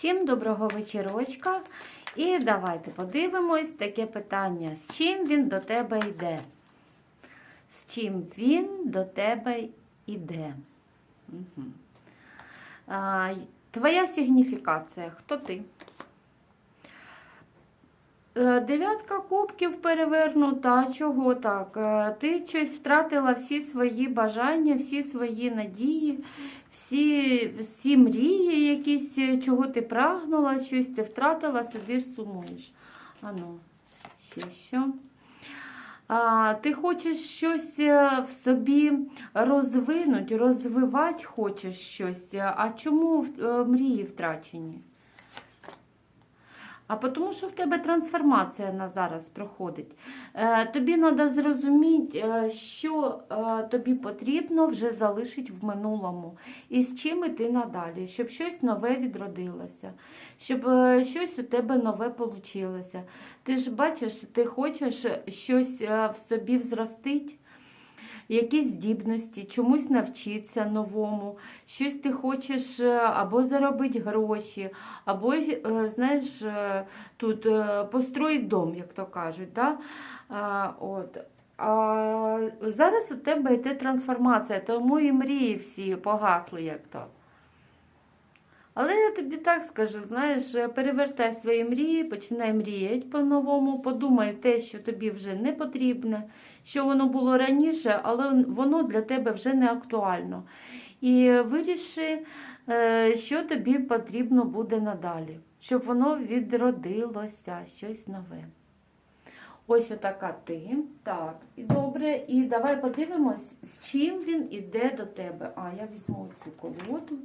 Всім доброго вечірочка. І давайте подивимось таке питання: з чим він до тебе йде? З чим він до тебе йде? Угу. Твоя сигніфікація. Хто ти? Е, Дев'ятка кубків перевернута. Чого так? Е, Ти щось втратила всі свої бажання, всі свої надії, всі, всі мрії, якісь, е, чого ти прагнула, щось ти втратила, сидиш, сумуєш. Ану, ще що? А, ти хочеш щось е, в собі розвинути, розвивати хочеш щось. А чому е, мрії втрачені? А тому, що в тебе трансформація на зараз проходить. Е, тобі треба зрозуміти, е, що е, тобі потрібно вже залишити в минулому. І з чим іти надалі, щоб щось нове відродилося, щоб щось у тебе нове вийшло. Ти ж бачиш, ти хочеш щось в собі взростити якісь здібності, чомусь навчитися новому, щось ти хочеш е, або заробити гроші, або, е, знаєш, е, тут построїть дом, як то кажуть. Да? От. А зараз у тебе йде трансформація, тому і мрії всі погасли як то. Але я тобі так скажу, знаєш, перевертай свої мрії, починай мріяти по-новому, подумай те, що тобі вже не потрібне, що воно було раніше, але воно для тебе вже не актуально. І виріши, е, що тобі потрібно буде надалі, щоб воно відродилося, щось нове. Ось отака ти. Так, і добре. І давай подивимось, з чим він іде до тебе. А, я візьму цю колоду.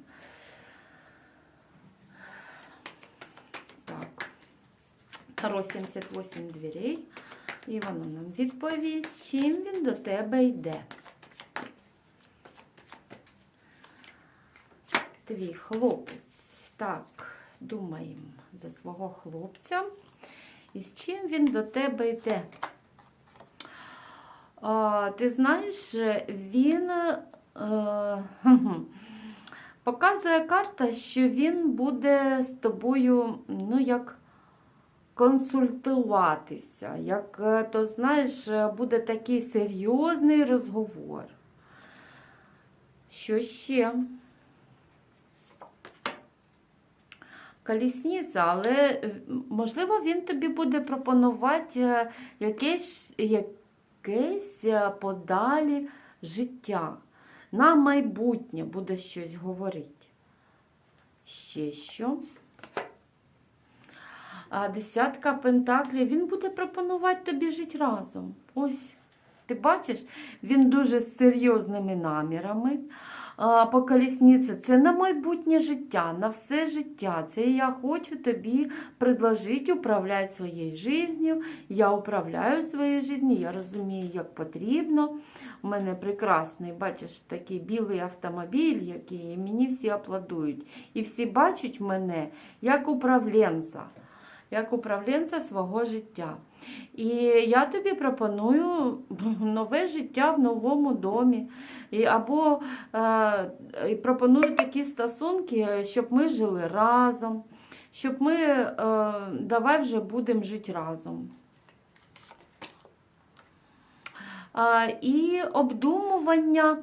Таро 78 дверей. І воно нам відповість, з чим він до тебе йде. Твій хлопець. Так, думаємо за свого хлопця. І з чим він до тебе йде? А, ти знаєш, він. Е, Показує карта, що він буде з тобою, ну, як консультуватися, як, е, то знаєш, е, буде такий серйозний розговор. Що ще? Колісниця, але е, можливо він тобі буде пропонувати якесь, якесь подалі життя. На майбутнє буде щось говорити. Ще що? Десятка пентаклів, він буде пропонувати тобі жити разом. Ось, ти бачиш, він дуже з серйозними намірами. По колісниці це на майбутнє життя, на все життя. Це я хочу тобі предложити управляти своєю життю. Я управляю своєю життю, я розумію, як потрібно. У мене прекрасний, бачиш, такий білий автомобіль, який мені всі аплодують. І всі бачать мене як управленця, як управленця свого життя. І я тобі пропоную нове життя в новому домі. І, Або е, пропоную такі стосунки, щоб ми жили разом, щоб ми е, давай вже будемо жити разом. І обдумування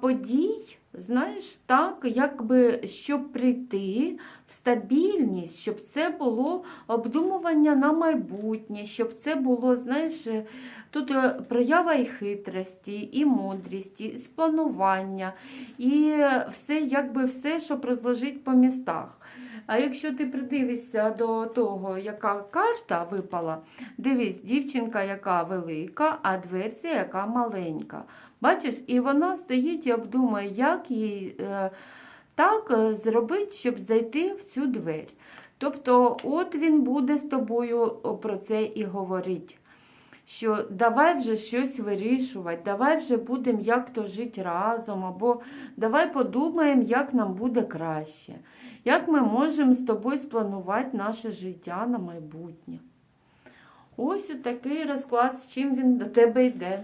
подій, знаєш, так, якби щоб прийти в стабільність, щоб це було обдумування на майбутнє, щоб це було, знаєш, тут е, проява і хитрості, і мудрості, і спланування, і все, якби все, щоб розложити по містах. А якщо ти придивишся до того, яка карта випала, дивись, дівчинка, яка велика, а дверця, яка маленька. Бачиш, і вона стоїть і обдумує, як їй е, так е, зробити, щоб зайти в цю двері. Тобто, от він буде з тобою про це і говорити. Що давай вже щось вирішувати, давай вже будемо як то жити разом, або давай подумаємо, як нам буде краще. Як ми можемо з тобою спланувати наше життя на майбутнє? Ось такий розклад, з чим він до тебе йде.